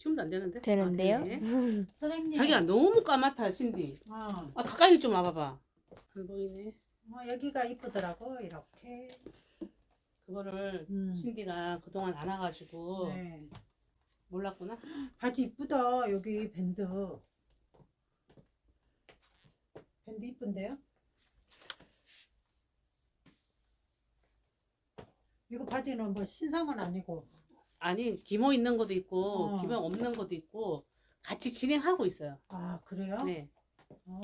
지금도 안 되는데? 되는데요? 아, 되네. 사장님. 자기가 너무 까맣다 신디. 어, 아 가까이 좀 와봐봐. 안 보이네. 어, 여기가 이쁘더라고 이렇게. 그거를 음. 신디가 그동안 안 와가지고 네. 몰랐구나. 바지 이쁘다 여기 밴드. 밴드 이쁜데요? 이거 바지는 뭐 신상은 아니고. 아니 기모 있는 것도 있고 어. 기모 없는 것도 있고 같이 진행하고 있어요. 아 그래요? 네. 아,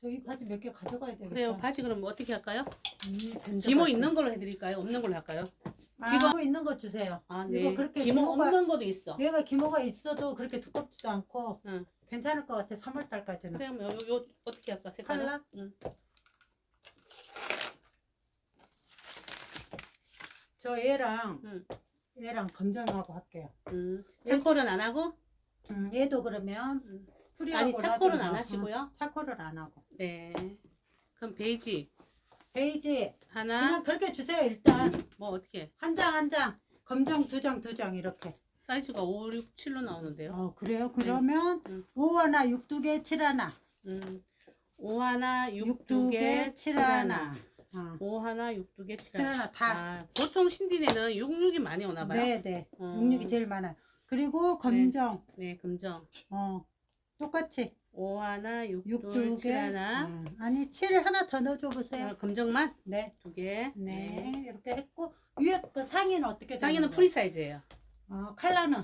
저이 바지 몇 개 가져가야 되겠다. 그래요. 바지 그럼 뭐 어떻게 할까요? 음, 밴드 기모 바지. 있는 걸로 해드릴까요? 없는 걸로 할까요? 아, 지금- 기모 있는 거 주세요. 아 이거 네. 그렇게 기모 기모가- 없는 것도 있어. 얘가 기모가 있어도 그렇게 두껍지도 않고 응. 괜찮을 것 같아. 3월 달까지는. 그래 뭐 요, 요 어떻게 할까 색깔? 컬러? 응. 저 얘랑 응. 얘랑 검정하고 할게요. 음. 차콜은 안 하고? 음, 얘도 그러면 음. 프리하고 아니 차콜은 라든가. 안 하시고요. 응, 차콜을 안 하고. 네. 그럼 베이지 베이지 하나. 그냥 그렇게 주세요. 일단 뭐 어떻게? 한 장 한 장. 검정 두 장 두 장 이렇게. 사이즈가 5, 6, 7로 나오는데요. 어 그래요? 그러면 응. 오 하나, 육 두 개, 칠 하나. 음. 5 하나, 6육두두 개, 개, 7칠 하나. 어. 5 하나, 6 두 개, 7칠 하나. 하나 다. 아, 보통 신디네는 66이 많이 오나 봐요. 네, 네. 어. 육육이 제일 많아요. 그리고 검정. 네, 금정. 어. 똑같이 5 하나, 6 육 둘, 두 7 개. 하나. 음, 아니, 칠 하나 더 넣어줘 보세요. 어, 금정만 네. 두 개. 네. 이렇게 했고 위에 그 상의는 어떻게 상의는 되는 프리 사이즈예요. 거예요? 어, 컬러는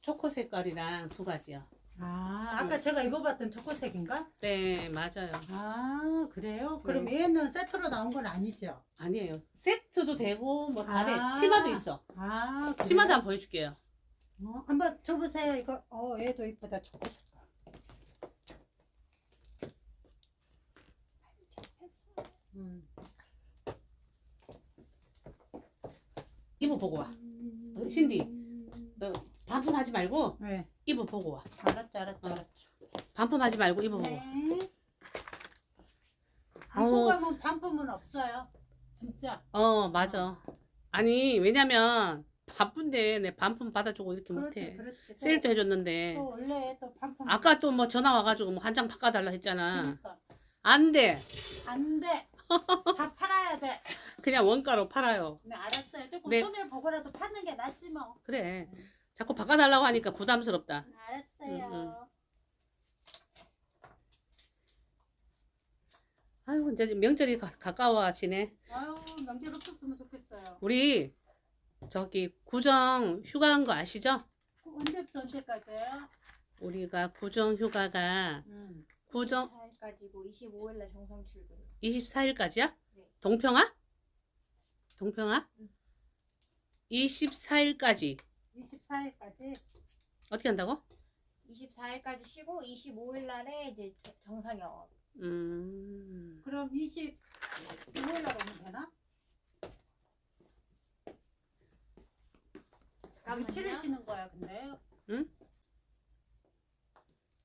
초코 색깔이랑 두 가지요. 아, 아까 제가 입어봤던 초코색인가? 네, 맞아요. 아, 그래요? 그럼 네. 얘는 세트로 나온 건 아니죠? 아니에요. 세트도 되고 뭐 다 돼. 아. 치마도 있어. 아, 그래요? 치마도 한번 보여줄게요. 어, 한번 줘보세요. 이거, 어, 얘도 이쁘다. 초코색. 음. 입어 보고 와. 어, 신디. 어, 반품하지 말고 네, 입어 보고 와. 알았죠, 알았죠, 어. 알았죠. 반품하지 말고 입어 보고 와. 네. 아우. 이거 가면 반품은 없어요. 진짜. 어, 맞아. 아니, 왜냐면 바쁜데 내 반품 받아주고 이렇게 그렇지, 못해. 그렇지. 세일도 해줬는데. 또 원래 또 반품. 아까 또 뭐 전화 와가지고 뭐 한 장 바꿔달라 했잖아. 그러니까. 안 돼. 안 돼. 다 팔아야 돼. 그냥 원가로 팔아요. 네, 알았어요. 조금 네. 손해 보고라도 파는 게 낫지 뭐. 그래. 자꾸 바꿔달라고 하니까 부담스럽다. 알았어요. 음, 아유, 이제 명절이 가, 가까워지네. 아유, 명절 없었으면 좋겠어요. 우리 저기 구정 휴가한 거 아시죠? 언제부터 언제까지예요? 우리가 구정 휴가가 음. 구정 4일까지고 25일 날 정상 출근. 24일까지야? 네. 동평아? 동평아? 응. 24일까지 24일까지. 어떻게 한다고? 24일까지 쉬고 25일 날에 이제 저- 정상 영업. 음. 그럼 25일 날 오면 되나? 며칠에 쉬는 거야, 근데? 응?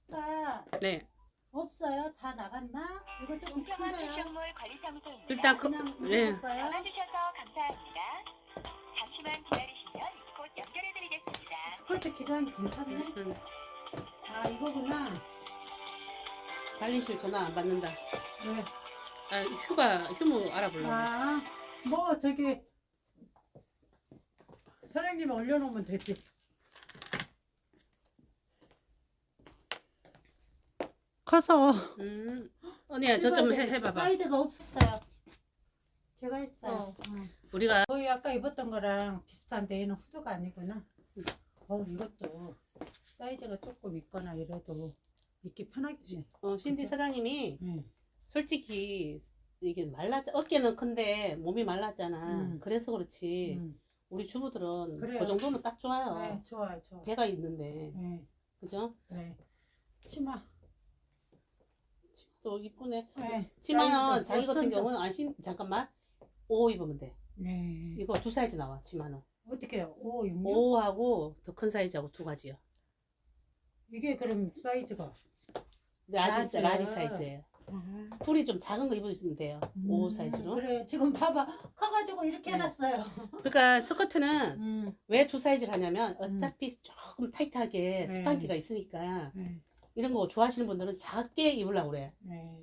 가 네. 없어요? 다 나갔나? 이거 조금 큰데요? 관리. 일단 그 그냥 네. 입어볼까요? 전화 주셔서 감사합니다. 잠시만 기다리시면 곧 연결해드리겠습니다. 스커트 기장이 괜찮네? 음. 아, 이거구나. 관리실 전화 안 받는다. 왜? 아, 휴가 휴무 알아보려고. 아, 뭐 저기 사장님 올려놓으면 되지. 커서 음. 언니야 저 좀 해봐봐. 사이즈가 없었어요. 제가 했어요. 어. 응. 우리가 거의 아까 입었던 거랑 비슷한데 얘는 후드가 아니구나. 어 이것도 사이즈가 조금 있거나 이래도 입기 편하겠지. 어, 신디 그죠? 사장님이 네. 솔직히 이게 말랐 어깨는 큰데 몸이 말랐잖아. 음. 그래서 그렇지. 음. 우리 주부들은 그래요. 그 정도면 딱 좋아요. 네, 좋아요, 좋아요. 배가 있는데, 네, 그죠? 네. 치마. 또 이쁘네. 네. 치마는 자기 같은. 경우는 안신 잠깐만 5 입으면 돼. 네. 이거 두 사이즈 나와 치마는. 어떻게 해요? 5, 6, 6? 5하고 더 큰 사이즈하고 두 가지요. 이게 그럼 사이즈가 근데 라지 라지요. 라지 사이즈예요. 아, 풀이 좀 작은 거 입으시면 돼요. 음, 5 사이즈로. 그래 지금 봐봐 커가지고 이렇게 네. 해놨어요. 그러니까 스커트는 음. 왜 두 사이즈를 하냐면 어차피 조금 타이트하게 네. 스판기가 있으니까 네. 이런 거 좋아하시는 분들은 작게 입으려고 그래. 네.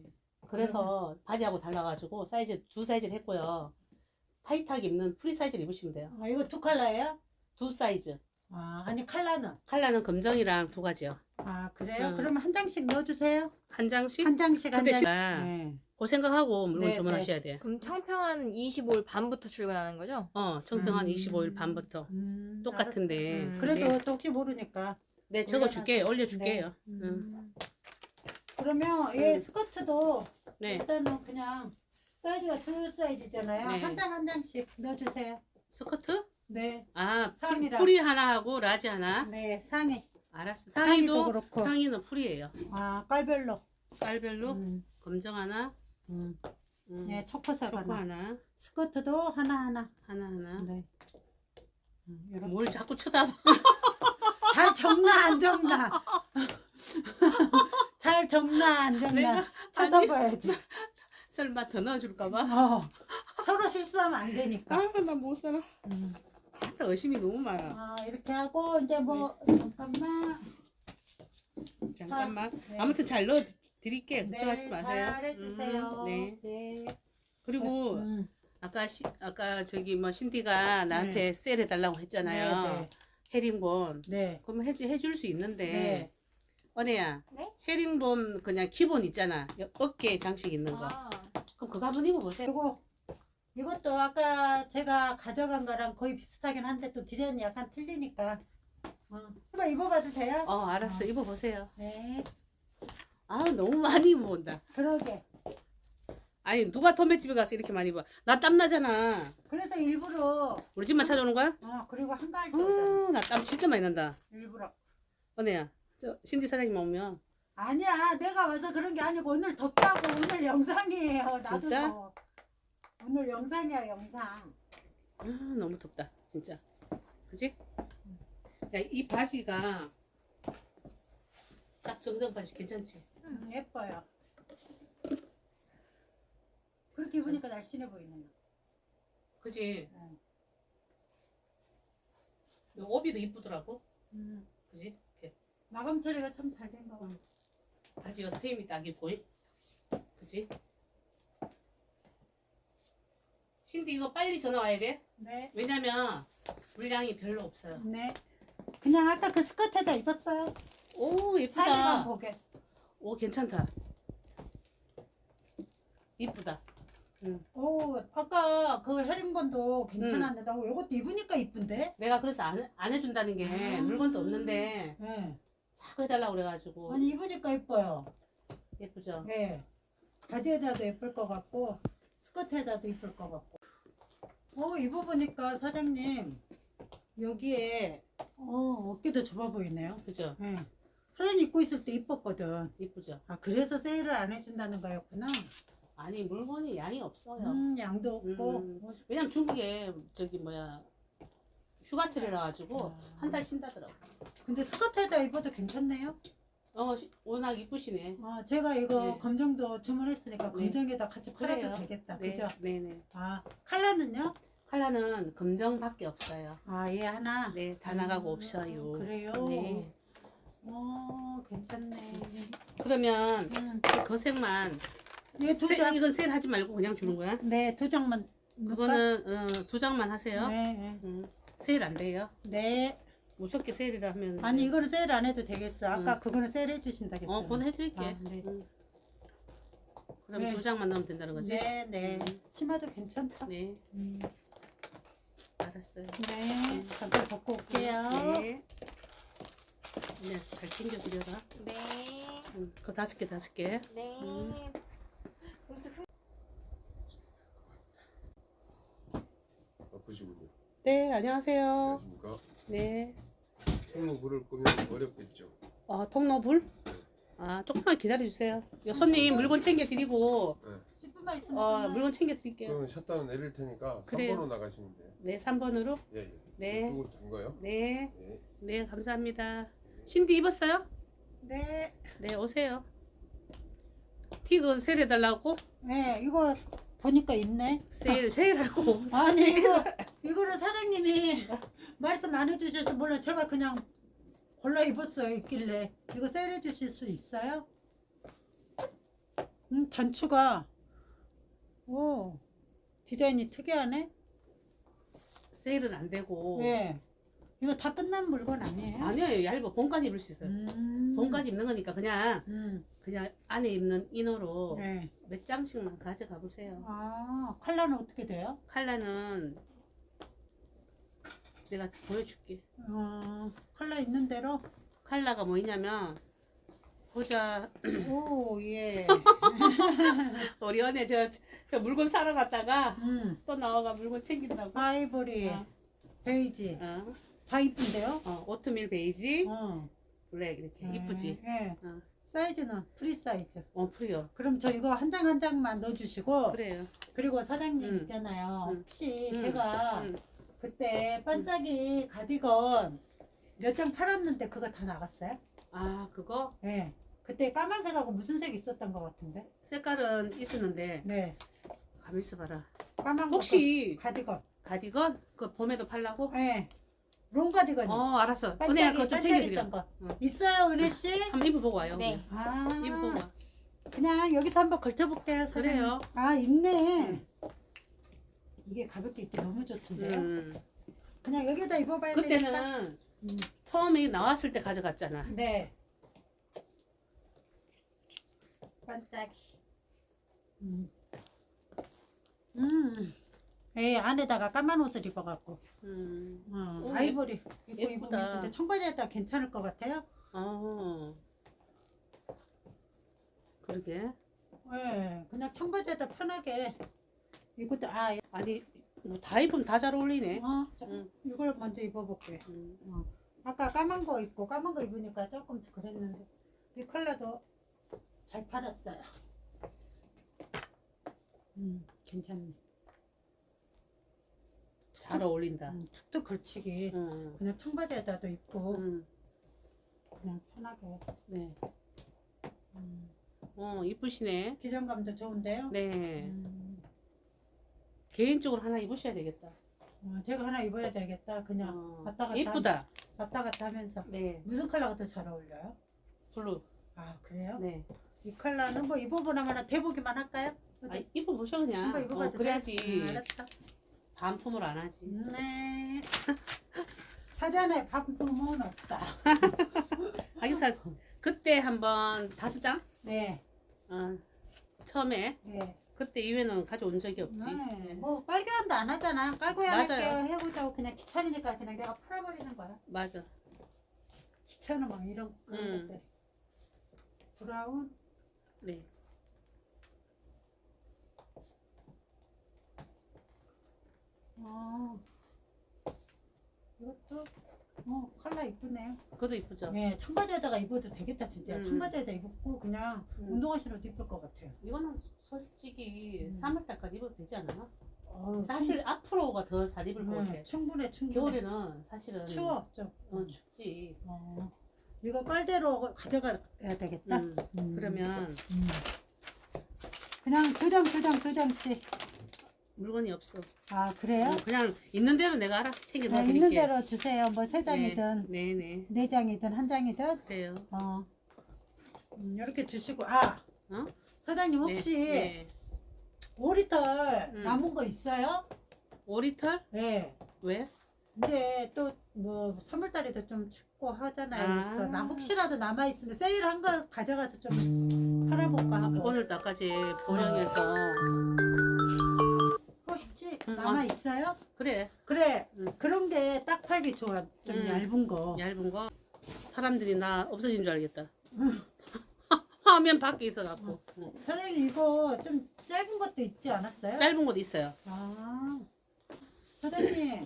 그래서 바지하고 달라가지고 사이즈 두 사이즈를 했고요. 타이트하게 입는 프리 사이즈를 입으시면 돼요. 아, 이거 두 컬러예요? 두 사이즈. 아 아니 컬러는? 컬러는 검정이랑 두 가지요. 아 그래요? 음. 그러면 한 장씩 넣어주세요. 한 장씩? 한 장씩 한 근데 장. 시- 네. 그 생각하고 물건 네, 주문하셔야 돼. 그럼 청평하는 25일 반부터 출근하는 거죠? 어, 청평한 음. 25일 반부터. 음, 똑같은데. 알았어요. 음. 그래도 또 혹시 모르니까. 네, 적어줄게. 올려줄게요. 음. 응. 그러면 얘 음. 스커트도 네. 일단은 그냥 사이즈가 두 사이즈잖아요. 네. 한 장 한 장씩 넣어주세요. 스커트? 네. 아, 풀, 상의랑. 풀이 하나 하고 라지 하나. 네 상의. 알았어. 상의도 상의도 그렇고. 상의는 풀이에요. 아 깔별로. 깔별로 음. 검정 하나, 음. 음, 네 초코색 초코 하나. 하나, 스커트도 하나 하나. 하나 하나. 네. 음. 뭘 자꾸 쳐다봐? 잘 적나 안 적나. 잘 적나 안. 내가 쳐다봐야지. 설마 더 넣어줄까봐? 어. 서로 실수하면 안 되니까. 아, 나 못 살아. 음. 아, 의심이 너무 많아. 아 이렇게 하고 이제 뭐 잠깐만. 잠깐만. 네. 아무튼 잘 넣어 드릴게. 걱정하지 네, 마세요. 잘 해주세요. 음, 네. 네. 그리고 음. 아까 시, 아까 저기 뭐 신디가 나한테 세일해 달라고 했잖아요. 네, 헤링본. 네. 그러면 해 해줄 수 있는데. 네. 언니야. 네? 헤링본 그냥 기본 있잖아. 여- 어깨에 장식 있는 거. 아, 그럼 그거 한번 입어보세요. 그리고 이것도 아까 제가 가져간 거랑 거의 비슷하긴 한데 또 디자인이 약간 틀리니까. 어. 한번 입어봐도 돼요? 어, 알았어. 어. 입어보세요. 네. 아, 너무 많이 입어본다. 그러게. 아니, 누가 도매집에 가서 이렇게 많이 입어? 나 땀나잖아. 그래서 일부러 우리 집만 찾아오는 거야? 어 그리고 한가할 때 오잖아. 아, 나땀 진짜 많이 난다. 일부러. 언니야, 저 신디 사장님 오면 아니야 내가 와서 그런 게 아니고 오늘 덥다고 오늘 영상이에요. 나도 진짜? 더워. 오늘 영상이야 영상. 아, 너무 덥다, 진짜. 그지? 야, 이 바지가 딱 정장 바지 괜찮지? 음, 예뻐요. 그렇게 입으니까 날씬해 보이네요. 그지? 네. 이 오비도 이쁘더라고. 음, 그지? 마감 처리가 참 잘 된 거 같아. 바지가 트임이 딱 있고, 그지? 신디 이거 빨리 전화 와야 돼. 네. 왜냐면 물량이 별로 없어요. 네. 그냥 아까 그 스커트에다 입었어요. 오 살만 예쁘다. 보게. 오 괜찮다. 이쁘다. 오, 아까 그 헤링본도 괜찮았는데 나 이것도 입으니까 이쁜데? 내가 그래서 안, 안 해준다는 게 아. 물건도 없는데 네. 자꾸 해달라고 그래가지고 아니 입으니까 이뻐요. 예쁘죠. 네. 바지에다도 예쁠 것 같고 스커트에다도 이쁠 것 같고. 어 입어보니까 사장님 여기에 어 어깨도 좁아 보이네요. 그죠. 네. 사장님 입고 있을 때 이뻤거든. 이쁘죠. 아 그래서 세일을 안 해준다는 거였구나. 아니 물건이 양이 없어요. 음 양도 없고. 음. 왜냐면 중국에 저기 뭐야 휴가철이라 가지고 아. 한달 쉰다더라고. 근데 스커트에다 입어도 괜찮네요. 어 시- 워낙 이쁘시네. 아 제가 이거 네. 검정도 주문했으니까 네. 검정에다 같이 팔아도 그래요. 되겠다. 네, 그죠? 네네. 아 컬러는요? 컬러는 검정밖에 없어요. 아 얘 하나. 네, 다 나가고 음, 없어요. 그래요. 네. 어 괜찮네. 그러면 음. 이 거색만 얘 두 세- 장. 이건 세일 하지 말고 그냥 주는 거야? 네, 두 장만. 넣을까? 그거는 어, 두 장만 하세요. 네, 네. 음, 세일 안 돼요. 네. 무섭게 세일이라 하면 아니 이거는 세일 안 해도 되겠어. 아까 음. 그거는 세일 해 주신다 했잖아. 어, 그건 해드릴게. 아, 네. 음. 그럼 네. 두 장만 넣으면 된다는 거지? 네, 네. 음. 치마도 괜찮다. 네, 음. 알았어요. 네. 잠깐 벗고 올게요. 네. 네, 잘 챙겨드려라. 네. 음, 그거 다섯 개, 다섯 개. 네. 음. 바쁘시군요. 네, 안녕하세요. 안녕하십니까? 네. 통로 불을 끄면 어렵겠죠. 어, 통로불? 아, 조금만 기다려 주세요. 요 손님 물건 챙겨 드리고, 10분만 있으면 어, 끝나요. 물건 챙겨 드릴게요. 그러면 샷다운 내릴 테니까 그래요. 3번으로 나가시면 돼요. 네, 3번으로. 예, 예. 네. 이쪽으로 잠가요. 네, 예. 네, 감사합니다. 신디 입었어요? 네. 네, 오세요. 티그 세일해달라고? 네, 이거 보니까 있네. 세일 세일하고 아니 이거 이거를 사장님이 말씀 안 해주셔서 몰라 제가 그냥 골라 입었어요 있길래 이거 세일해 주실 수 있어요? 음 단추가 오 디자인이 특이하네. 세일은 안 되고 네. 이거 다 끝난 물건 아니에요? 아니에요 얇아 봄까지 입을 수 있어요. 음. 봄까지 입는 거니까 그냥 음. 그냥 안에 입는 이너로 네. 몇 장씩만 가져가 보세요. 아 컬러는 어떻게 돼요? 칼라는 내가 보여줄게. 어 컬러 있는 대로. 칼라가 뭐냐면 보자 오 예. 우리 언니 저, 저 물건 사러 갔다가 음. 또 나와가 물건 챙긴다고. 아이보리, 어. 베이지 어, 다 이쁜데요? 어, 오트밀 베이지, 어. 블랙 이렇게 이쁘지. 예. 어. 사이즈는 프리 사이즈. 어 프리요. 그럼 저 이거 한 장 한 장만 넣어주시고 그래요. 그리고 사장님 음. 있잖아요. 음. 혹시 음. 제가 음. 그때 반짝이 가디건 몇 장 팔았는데 그거 다 나갔어요? 아 그거 네. 그때 까만색하고 무슨 색 있었던 것 같은데? 색깔은 있었는데 네. 가만 있어봐라. 까만 거 혹시 가디건. 가디건 그 봄에도 팔라고? 네. 롱 가디건. 어 알았어. 은혜야 그거 좀 반짝이던 챙겨드려. 거. 응. 있어요, 은혜 씨? 한번 입어보고 와요. 네. 아. 입어보고 와. 그냥 여기서 한번 걸쳐볼게요. 사장님. 그래요. 아 있네. 이게 가볍게 입기 너무 좋던데요. 음. 그냥 여기다 입어봐야 되겠다. 그때는 음. 처음에 나왔을 때 가져갔잖아. 네. 반짝이. 음. 음. 에이 안에다가 까만 옷을 입어갖고 음. 어, 오, 아이보리 입고 입으면 예쁘다. 근데 청바지에다 괜찮을 것 같아요. 어. 그러게. 네, 그냥 청바지에다 편하게 이것도 아 아니 뭐 다 입으면 다 잘 어울리네. 어, 자, 응. 이걸 먼저 입어볼게. 음. 어. 아까 까만 거 입고 까만 거 입으니까 조금 그랬는데 이 컬러도 잘 팔았어요. 음, 괜찮네. 잘 어울린다. 음, 툭툭 걸치기. 음. 그냥 청바지에다도 입고 음. 그냥 편하게. 네. 음, 어 이쁘시네. 기장감도 좋은데요. 네. 음, 개인적으로 하나 입으셔야 되겠다. 어, 제가 하나 입어야 되겠다. 그냥 어. 왔다 갔다 이쁘다. 왔다 갔다 하면서 네. 무슨 컬러가 더 잘 어울려요? 블루. 아 그래요? 네. 이 컬러는 뭐 입어보나마나 대보기만 할까요? 아 입어 보셔 그냥. 한번 입어봐도 어, 그래야지 돼? 음, 알았다. 반품을 안 하지. 네. 사전에 반품은 없다. 하기사 그때 한번 다섯 장. 네. 어, 처음에 네. 그때 이후에는 가져온 적이 없지. 네. 뭐 깔교환도 안 하잖아. 깔고야 맞아요. 할게요. 해보자고 그냥 귀찮으니까 그냥 내가 팔아버리는 거야. 맞아. 귀찮아 막 이런 그런 음. 것들. 브라운. 네. 어. 이것도 어 컬러 이쁘네요. 그것도 이쁘죠. 네, 청바지에다가 입어도 되겠다 진짜. 음. 청바지에다 입고 그냥 음. 운동화 신어도 이쁠 것 같아요. 이거는 솔직히 음. 3월달까지 입어도 되지 않아? 어, 사실 앞으로가 더 잘 입을 것 충, 같아. 네, 충분해 충분해. 겨울에는 사실은 추워 좀. 어, 춥지. 어. 이거 깔대로 가져가야 되겠다. 음, 음. 그러면 음. 그냥 두 장, 두 장, 두 장씩. 물건이 없어. 아 그래요? 어, 그냥 있는 대로 내가 알아서 챙겨 네, 놔드릴게. 있는 대로 주세요. 뭐 세 장이든 네, 네, 네 장이든 한 장이든. 그래요. 어. 음, 이렇게 주시고 아 어? 사장님 혹시 네, 네. 오리털 음. 남은 거 있어요? 오리털? 네. 왜? 이제 또 뭐 3월달에도 좀 춥고 하잖아요. 아. 그래서 나 혹시라도 남아 있으면 세일한 거 가져가서 좀 팔아볼까 하고. 오늘 나까지 보령에서 남아 아. 있어요? 그래 그래 음. 그런 게 딱 팔기 좋아. 좀 음. 얇은 거. 얇은 거 사람들이 나 없어진 줄 알겠다. 화면 밖에 있어갖고 응. 사장님 이거 좀 짧은 것도 있지 않았어요? 짧은 곳 있어요. 아 사장님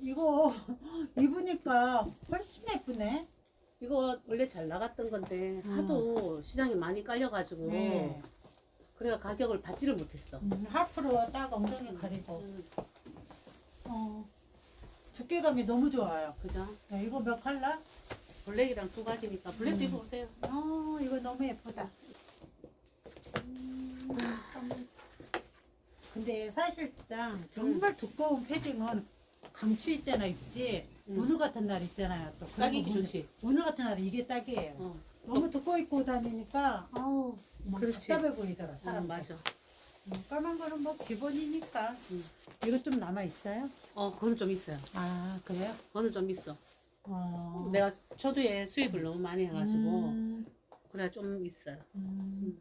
이거 입으니까 훨씬 예쁘네. 이거 원래 잘 나갔던 건데 음. 하도 시장이 많이 깔려가지고 네. 그래가 가격을 받지를 못했어. 음, 하프로 딱 엉덩이 가리고. 음, 어, 두께감이 너무 좋아요. 그죠? 네, 이거 몇 컬러? 블랙이랑 두 가지니까 블랙도 음. 입어보세요. 어, 이거 너무 예쁘다. 근데 사실상 정말 두꺼운 패딩은 강추위 때나 입지 음. 오늘 같은 날 있잖아요. 또딱 입기 오늘- 좋지. 오늘 같은 날은 이게 딱이에요. 어, 너무 두꺼워 입고 다니니까 아우 막 그렇지. 답답해 보이더라 아, 사람. 맞아. 까만 거는 뭐 기본이니까. 음. 이거 좀 남아 있어요? 어, 그거는 좀 있어요. 아 그래요? 그거는 좀 있어. 어. 내가 초두에 수입을 너무 많이 해가지고 음, 그래 좀 있어요. 음.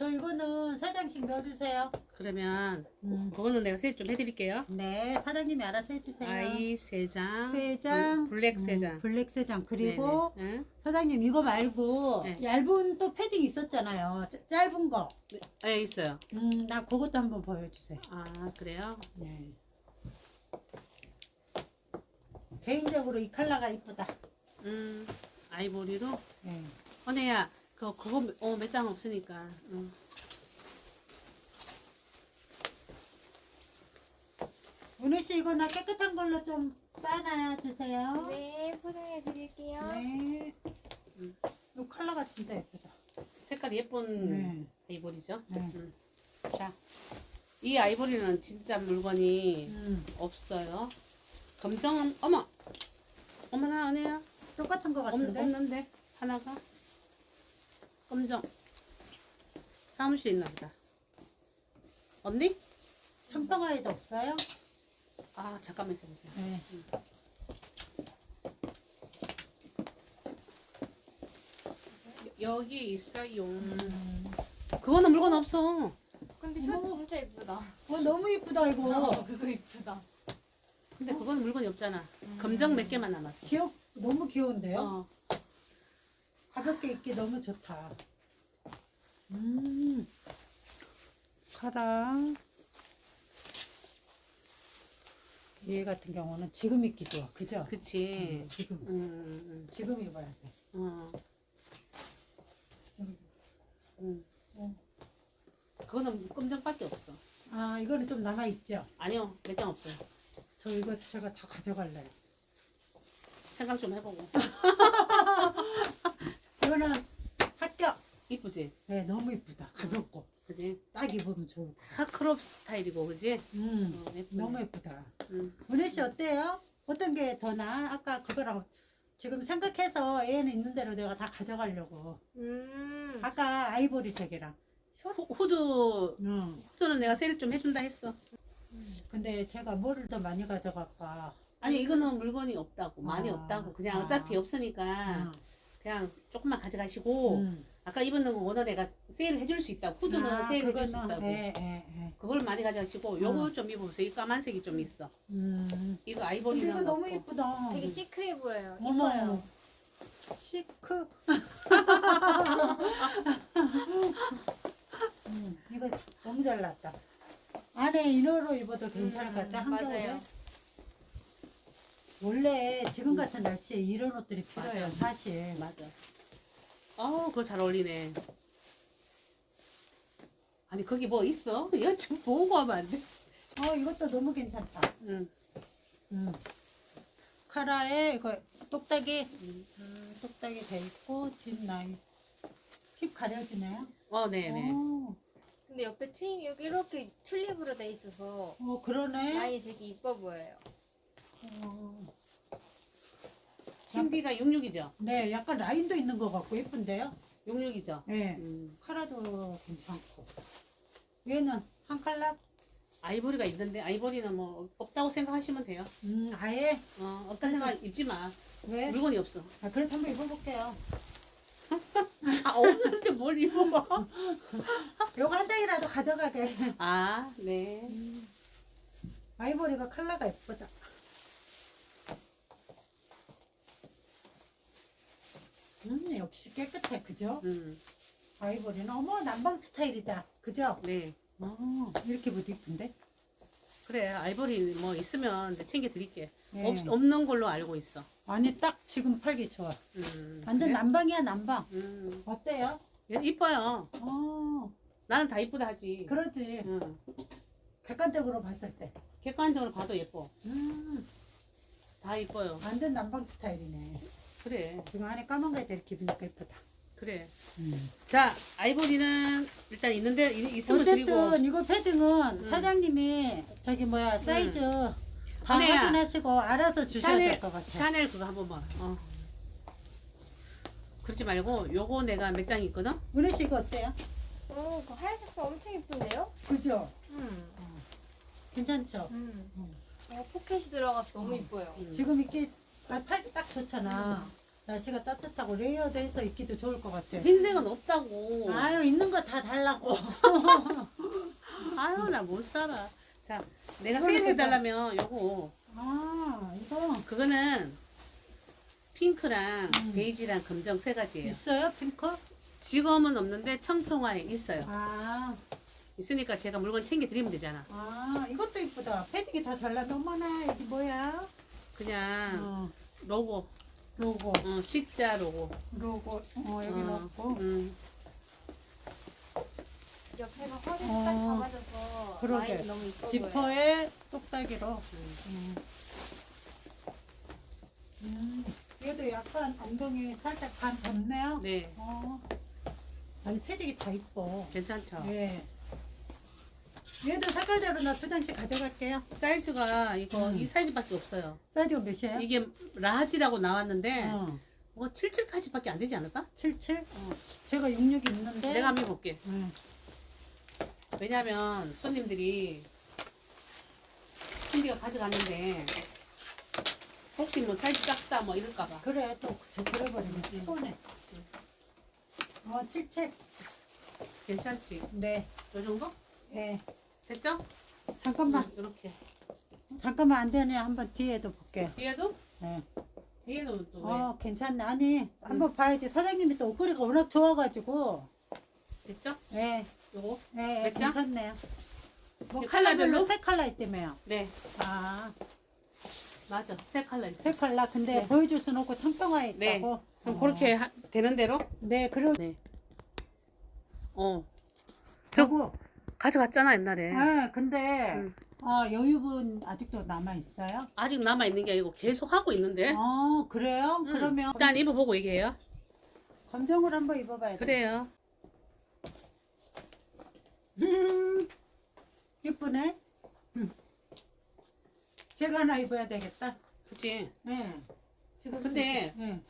저 이거는 세 장씩 넣어주세요. 그러면 음. 그거는 내가 세입 좀 해드릴게요. 네, 사장님이 알아서 해주세요. 아이 세 장, 세 장, 블- 블랙 세 음, 장. 블랙 세 장. 그리고 네네. 응? 사장님 이거 말고 네. 얇은 또 패딩 있었잖아요. 짜- 짧은 거. 네, 있어요. 음, 나 그것도 한번 보여주세요. 아 그래요? 네. 개인적으로 이 컬러가 이쁘다. 음 아이보리로. 네. 언니야 그거 그거 어, 몇 장 없으니까. 응. 은혜 씨 이거 나 깨끗한 걸로 좀 싸놔 주세요. 네, 포장해 드릴게요. 네. 음. 이 컬러가 진짜 예쁘다. 색깔이 예쁜 네. 아이보리죠. 네. 음. 자, 이 아이보리는 진짜 물건이 음. 없어요. 검정은 어머, 어머나 언니야 똑같은 거 없, 같은데. 없는데 하나가 검정 사무실에 있나 보다. 언니? 청평화에도 없어요? 아 잠깐만 있어보세요. 네. 여기 있어요. 음. 그거는 물건 없어. 근데 셔츠 어머. 진짜 예쁘다. 어, 너무 이쁘다 이거. 어, 그거 예쁘다. 근데 그거는 물건이 없잖아. 검정 몇 개만 남았어. 귀엽 너무 귀여운데요? 어. 가볍게 입기 너무 좋다. 음. 카랑. 얘 같은 경우는 지금 입기 좋아. 그죠? 그치. 음, 지금. 음, 음, 지금 입어야 돼. 음. 어. 음. 어. 그거는 검정밖에 없어. 아, 이거는 좀 남아있죠? 아니요, 몇 장 없어요. 저 이거 제가 다 가져갈래요. 생각 좀 해보고. 이거는 합격! 이쁘지? 네, 너무 이쁘다. 가볍고. 그지? 딱 입으면. 다 크롭 스타일이고, 그지? 음, 어, 예쁘네. 너무 예쁘다. 음. 은혜 씨 어때요? 어떤 게 더 나아? 아까 그거랑 지금 생각해서 얘는 있는 대로 내가 다 가져가려고. 음. 아까 아이보리색이랑. 후, 후드, 응. 후드는 내가 세일 좀 해준다 했어. 근데 제가 뭐를 더 많이 가져갈까? 아니, 이거는 물건이 없다고. 많이 아. 없다고. 그냥 아. 어차피 없으니까 응. 그냥 조금만 가져가시고. 응. 아까 입었는 거 오늘 내가 세일을 해줄 수 있다고. 후드는 아, 세일 해줄 수 그거는, 있다고. 예, 예, 예. 그걸 많이 가져가시고, 요거 좀 입어보세요. 이 까만색이 좀 있어. 음. 이거 근데 아이보리는 이거 너무 없고. 이쁘다. 되게 시크해 보여요. 어머. 이뻐요. 시크. 음, 이거 너무 잘 났다. 안에 이너로 입어도 괜찮을 것 같아. 음, 한겨울에. 맞아요. 원래 지금 같은 날씨에 이런 옷들이 필요해요. 맞아요. 사실. 맞아. 어, 그거 잘 어울리네. 아니, 거기 뭐 있어? 이거 좀 보고 하면 안 돼? 어, 이것도 너무 괜찮다. 응. 음. 카라에 이거 똑딱이 음. 음, 똑딱이 돼 있고 뒷라인 힙 가려지네요. 어, 네네. 오, 근데 옆에 트임 여기 이렇게 튤립으로 돼 있어서 어, 그러네. 라인이 되게 이뻐 보여요. 어, 흰비가 66이죠? 네, 약간 라인도 있는 것 같고 예쁜데요. 66이죠? 네, 음. 카라도 괜찮고. 얘는 한 칼라? 아이보리가 있는데, 아이보리는 뭐, 없다고 생각하시면 돼요. 음, 아예 어, 없다 생각 입지 마. 왜? 물건이 없어. 아, 그래도 한번 입어볼게요. 아, 없는데 뭘 입어? 요거 한 장이라도 가져가게. 아, 네. 아이보리가 컬러가 예쁘다. 음, 역시 깨끗해, 그죠? 음, 아이보리는 어머 남방 스타일이다, 그죠? 네. 어, 이렇게 보도 이쁜데? 그래, 아이보리 뭐 있으면 내가 챙겨 드릴게. 네. 없, 없는 걸로 알고 있어. 아니 딱 지금 팔기 좋아. 음, 완전 그래? 남방이야 남방. 음, 어때요? 얘 이뻐요. 어, 나는 다 이쁘다 하지. 그러지. 응. 객관적으로 봤을 때. 객관적으로 봐도 예뻐. 음, 다 이뻐요. 완전 남방 스타일이네. 그래. 지금 안에 까만 거 이렇게 입으니까 예쁘다. 그래. 음. 자, 아이보리는 일단 있는데 이- 있으면 드리고. 어쨌든 이거 패딩은 음. 사장님이 저기 뭐야 사이즈 다 은혜야. 확인하시고 알아서 주셔야 샤넬 될것 같아. 샤넬 그거 한 번만. 어. 그러지 말고 요거 내가 몇 장 있거든. 은혜 씨 이거 어때요? 어, 그 하얀색 엄청 예쁜데요? 그죠? 음. 괜찮죠? 음. 음. 어, 포켓이 들어가서 너무 예뻐요. 음. 지금 입기 아, 팔기 딱 좋잖아. 날씨가 따뜻하고 레이어드 해서 입기도 좋을 것 같아. 흰색은 없다고. 아유 있는 거 다 달라고. 아유 나 못 살아. 자, 내가 세일해 달라면 요거 아 이거 그거는 핑크랑 음. 베이지랑 검정 세 가지예요. 있어요 핑크? 지금은 없는데 청평화에 있어요. 아, 있으니까 제가 물건 챙겨 드리면 되잖아. 아 이것도 이쁘다. 패딩이 다 잘라서 어머나 이게 뭐야? 그냥 어, 로고, 로고, 어, C자 로고. 로고. 어 여기 어, 넣고. 음. 옆에가 허리까지 어. 잡아줘서 그러게. 라인이 너무 이뻐 보여요. 지퍼에 똑딱이로. 음. 음, 얘도 약간 엉덩이 살짝 반 덥네요. 네, 어. 아니 패딩이 다 이뻐. 괜찮죠. 예. 얘도 색깔대로 나 두 장씩 가져갈게요. 사이즈가 이거 음. 이 사이즈밖에 없어요. 사이즈가 몇이에요? 이게 라지라고 나왔는데 어. 뭐 77, 80밖에 안 되지 않을까? 77? 어. 제가 66 있는데. 내가 한번 볼게. 응. 왜냐면 손님들이 신디가 가져갔는데 혹시 뭐 사이즈 작다 뭐 이럴까봐. 그래 또저 그래버리면 피곤해. 어 77. 괜찮지? 네. 요 정도? 예. 됐죠? 잠깐만. 이렇게. 잠깐만 안 되네. 한번 뒤에도 볼게요. 뒤에도? 네. 뒤에는 또 왜? 어 괜찮네. 아니 한번 봐야지. 사장님이 또 옷걸이가 워낙 좋아가지고. 됐죠? 예. 요거? 예. 몇 장? 괜찮네요. 뭐이 컬러별로 컬러별로? 세 컬러 있다며요. 네. 아, 맞아. 세 컬러 있어. 세 컬러. 근데 네. 보여줄 수는 없고 청평화에 네. 있다고. 그럼 어. 그렇게 하- 되는 대로? 네, 그리고 네. 어. 저거. 가져갔잖아, 옛날에. 네, 근데 음. 어, 여유분 아직도 남아 있어요? 아직 남아 있는 게 아니고 계속 하고 있는데. 어, 그래요? 음. 그러면 일단 입어보고 얘기해요. 검정을 한번 입어봐야 돼. 그래요. 음, 예쁘네. 음. 제가 하나 입어야 되겠다. 그치? 네. 지금 근데 네.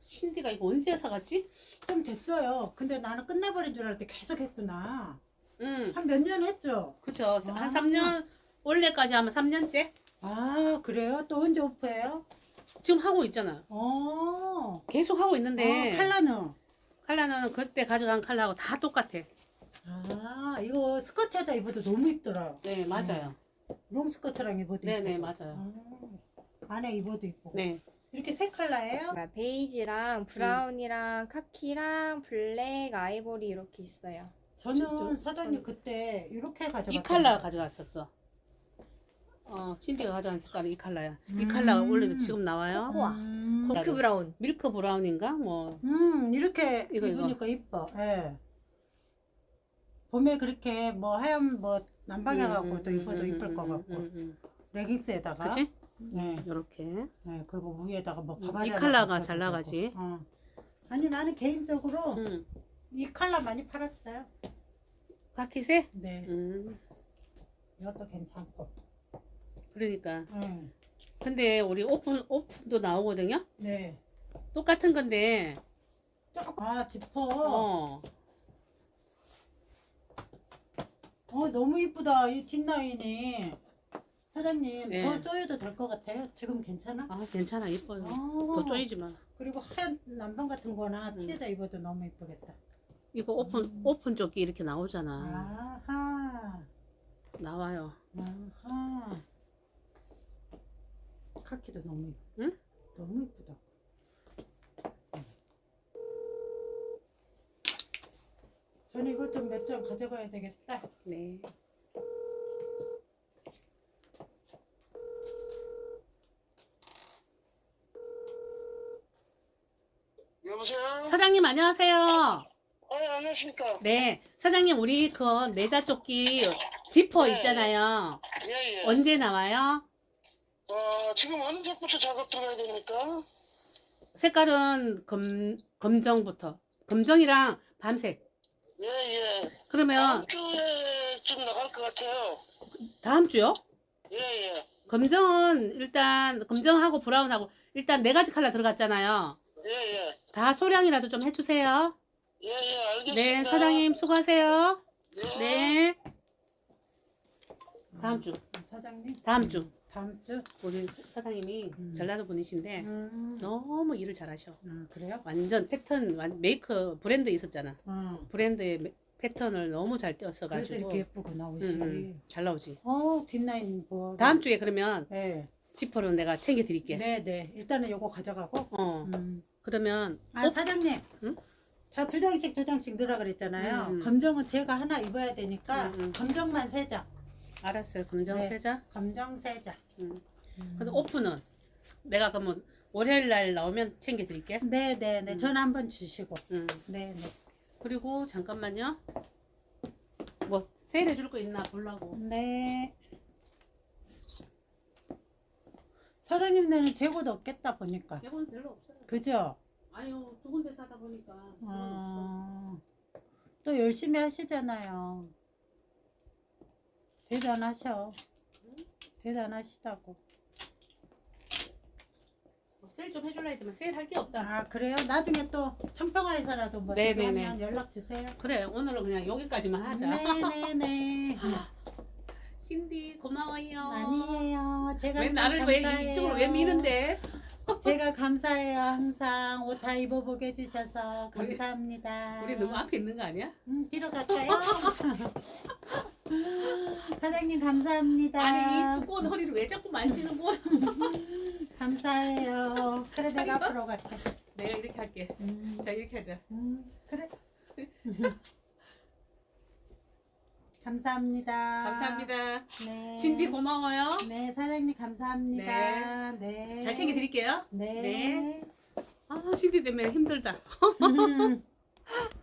신디가 이거 언제 사갔지? 좀 됐어요. 근데 나는 끝나버린 줄 알았는데 계속 했구나. 응. 한 몇 년 했죠? 그쵸. 아. 한 3년, 올해까지 하면 3년째? 아, 그래요? 또 언제 오프해요? 지금 하고 있잖아. 어. 계속 하고 있는데. 어, 칼라는? 칼라는 그때 가져간 칼라하고 다 똑같아. 아, 이거 스커트에다 입어도 너무 이쁘더라. 네, 맞아요. 롱 스커트랑 입어도 네네, 이쁘고. 맞아요. 아, 안에 입어도 이쁘고. 네. 이렇게 세 컬러예요? 뭔가 베이지랑 브라운이랑 카키랑 블랙, 아이보리 이렇게 있어요. 저는 진짜? 사장님 그때 이렇게 가져갔어요. 이 칼라 가져갔었어. 어, 신디가 가져간 색깔은 이 칼라야. 이 음. 칼라가 원래도 지금 나와요. 코코아. 음, 코- 핑크 브라운. 밀크 브라운인가? 뭐. 음, 이렇게 이거, 이거. 입으니까 이뻐. 예. 봄에 그렇게 뭐 하얀 뭐 난방에 가고 또 입어도 이쁠 것 같고 음, 레깅스에다가 그치? 네, 요렇게. 네 그리고 위에다가 뭐 음, 바바리 이 하나 컬러가 붙여도 잘. 나가지. 어. 아니 나는 개인적으로 음. 이 컬러 많이 팔았어요. 카키색? 네, 음. 이것도 괜찮고. 그러니까. 음, 근데 우리 오픈, 오픈도 나오거든요? 네. 똑같은 건데, 조금- 아 지퍼. 어. 어 너무 이쁘다 이 뒷라인이. 사장님 네. 더 쪼여도 될 것 같아요. 지금 괜찮아? 아, 괜찮아. 이뻐요. 어. 더 쪼이지 마. 그리고 하얀 남방 같은 거나 음. 티에다 입어도 너무 이쁘겠다. 이거 오픈, 오픈 쪽이 이렇게 나오잖아. 아하. 나와요. 아하. 카키도 너무 이쁘. 응? 너무 이쁘다. 저는 이거 좀몇장 가져가야 되겠다. 네. 여보세요? 사장님, 안녕하세요. 아, 예, 안녕하십니까? 네. 사장님, 우리 그 내자 조끼 지퍼 네. 있잖아요. 예, 예. 언제 나와요? 어, 지금 어느 색부터 작업 들어가야 됩니까? 색깔은 검, 검정부터. 검정이랑 밤색. 예, 예. 그러면 다음 주에 좀 나갈 것 같아요. 다음 주요? 예, 예. 검정은 일단 검정하고 브라운하고 일단 네 가지 컬러 들어갔잖아요. 예, 예. 다 소량이라도 좀 해주세요. 예, 예, 알겠습니다. 네, 사장님 수고하세요. 예. 네. 다음 주, 사장님 다음 주 다음 주. 우리 사장님이 음. 전라도 분이신데 음. 너무 일을 잘하셔. 아, 그래요? 완전 패턴, 완- 메이크 브랜드 있었잖아. 어. 브랜드의 메- 패턴을 너무 잘 그래서 떼었어가지고 이렇게 예쁘구나 옷이. 음, 음, 잘 나오지. 어 뒷라인 뭐. 다음 주에 그러면 네. 지퍼로 내가 챙겨 드릴게. 네, 네. 일단은 요거 가져가고. 어, 음. 그러면 아 사장님. 응? 다두 장씩 두 장씩 넣으라 그랬잖아요. 음, 음. 검정은 제가 하나 입어야 되니까 음, 음. 검정만 세 장. 알았어요. 검정 네. 세자. 검정 세 장. 음. 근데 오픈은 내가 그러면 월요일 날 나오면 챙겨 드릴게. 네, 네, 네. 음. 전화 한번 주시고. 음. 네, 네. 그리고 잠깐만요. 뭐 세일해 줄 거 있나 보려고. 네. 사장님 네는 재고도 없겠다 보니까. 재고는 별로 없어요. 그죠? 아유 두 군데 사다 보니까. 어, 또 열심히 하시잖아요. 대단하셔. 대단하시다고. 뭐 세일 좀 해줄라 했더니 세일 할 게 없다. 아 그래요? 나중에 또 청평화에서라도 뭐 네네네. 하면 연락 주세요. 그래 오늘은 그냥 여기까지만 하자. 네네네. 신디 고마워요. 아니에요. 제가 왜 항상 나를 왜 감사해요. 이쪽으로 왜 미는데? 제가 감사해요. 항상 옷 다 입어보게 해주셔서 우리- 감사합니다. 우리 너무 앞에 있는 거 아니야? 음, 뒤로 갈까요? 사장님 감사합니다. 아니 이 두꺼운 허리를 왜 자꾸 만지는 거야? 감사해요. 그래 내가 앞으로 갈게. 내가 이렇게 할게. 음, 자 이렇게 하자. 음, 그래. 감사합니다. 감사합니다. 네. 신디 고마워요. 네, 사장님 감사합니다. 네. 잘 챙겨 드릴게요. 네. 네. 아 신디 때문에 힘들다. 음,